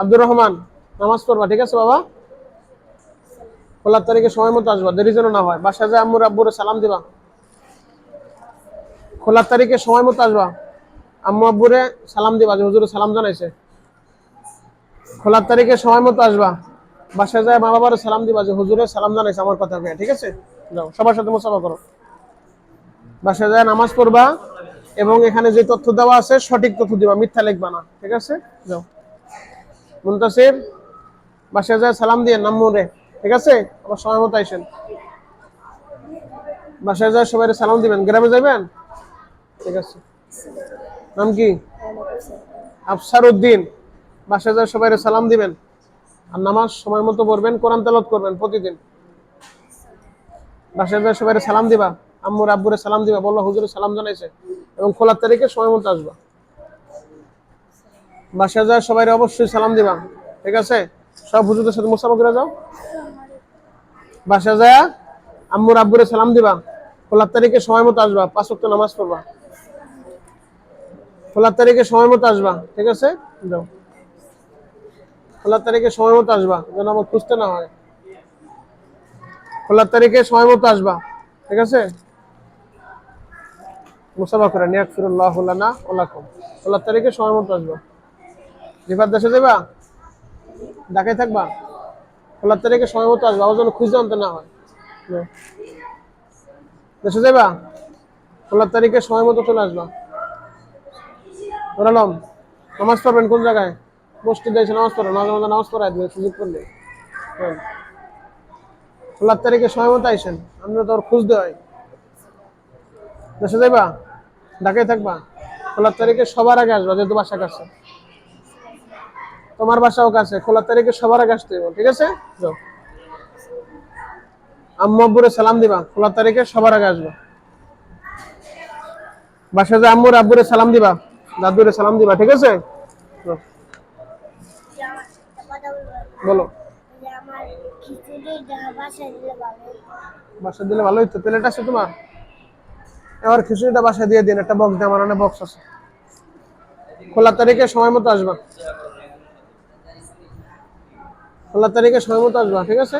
আব্দুর রহমান, নামাজ পড়বা, ঠিক আছে বাবা? খোলার তারিখে সময় মতো আসবা, দেরি যেন না হয়। বাসায় যায় আম্মুর আব্বুরে সালাম দিবা। খোলার তারিখে সময় মতো আসবা। আম্মু আব্বুরে সালাম দিবা, যে হুজুরে সালাম জানাইছে। খোলার তারিখে সময় মতো আসবা। বাসায় যায় মা বাবার সালাম দিবা, যে হুজুরে সালাম জানাইছে আমার কথা ঠিক আছে? যাও, সবার সাথে মোসাফা করো। বাসায় যায় নামাজ পড়বা এবং এখানে যে তথ্য দেওয়া আছে, সঠিক তথ্য দিবা, মিথ্যা লিখবা না, ঠিক আছে? যাও। মুন্তাসির, বাসায় যায়, সালাম দিয়ে নাম্মুরে ঠিক আছে? আবার সময় মতো আইসেন। বাসায় যায় সবাই সালাম দিবেন। গ্রামে যাবেন ঠিক আছে। নাম কি? আফসার উদ্দিন বাসায় যায় সবাই সালাম দিবেন। আর নামাজ সময় মতো পড়বেন, কোরআন তেলত করবেন প্রতিদিন। বাসায় যায় সবাই সালাম দিবা। আম্মুর, আব্বুরে সালাম দিবা। বলল, হুজুরে সালাম জানাইছে। এবং খোলার তারিখে সময় মতো আসবা। বাসায় যায় সবাই অবশ্যই সালাম দিবা। ঠিক আছে? সব হুজুরদের সাথে মুসাফা করে যাও। বাসায় যায় আম্মুর আব্বুরে সালাম দিবা। খোলার তারিখে সময় মতো আসবা। পাঁচ ওয়াক্ত নামাজ পড়বা। খোলার তারিখে সময় মতো আসবা। ঠিক আছে? যাও। খোলার তারিখে সময় মতো আসবা। যেন আমার খুঁজতে না হয়। খোলার তারিখে সময় মতো আসবা। ঠিক আছে? মুসাফা করে নিয়াক ফিরুল্লাহ লানা ওলাকুম খোলার তারিখে সময় মতো আসবা। রিফার দেশে যাবা ঢাকায় থাকবা, খোলার তারিখে সময় মতো আসবা জন্য খুঁজতে আনতে না হয়। দেশে যাবা খোলার তারিখে সময় মতো চলে আসবা। ধরালাম নামাজ পড়বেন কোন জায়গায়? মসজিদে এসে নামাজ পড়ো নামাজ নামাজ নামাজ পড়ায় দিবে সুযোগ করলে। হ্যাঁ। খোলার তারিখে সময় মতো আইসেন আমরা তো ওর খুঁজতে হয়। দেশে যাইবা, ঢাকায় থাকবা, খোলার তারিখে সবার আগে আসবা, যেহেতু বাসা কাছে তোমার বাসাও কাছে খোলার তারিখে সবার আগে আসতে ঠিক আছে? যাও। আম্মু আব্বুরে সালাম দিবা খোলার তারিখে সবার আগে আসবা। বাসায় যে আম্মুর আব্বুরে সালাম দিবা দাদুরে সালাম দিবা ঠিক আছে। বলো। বাসা দিলে ভালো হইতো প্লেট আছে তোমার? এবার খিচুড়িটা বাসায় দিয়ে দিন একটা বক্স দিয়ে আমার বক্স আছে। খোলার তারিখে সময় মতো আসবা। খোলার তারিখে সময় মতো আসবা ঠিক আছে?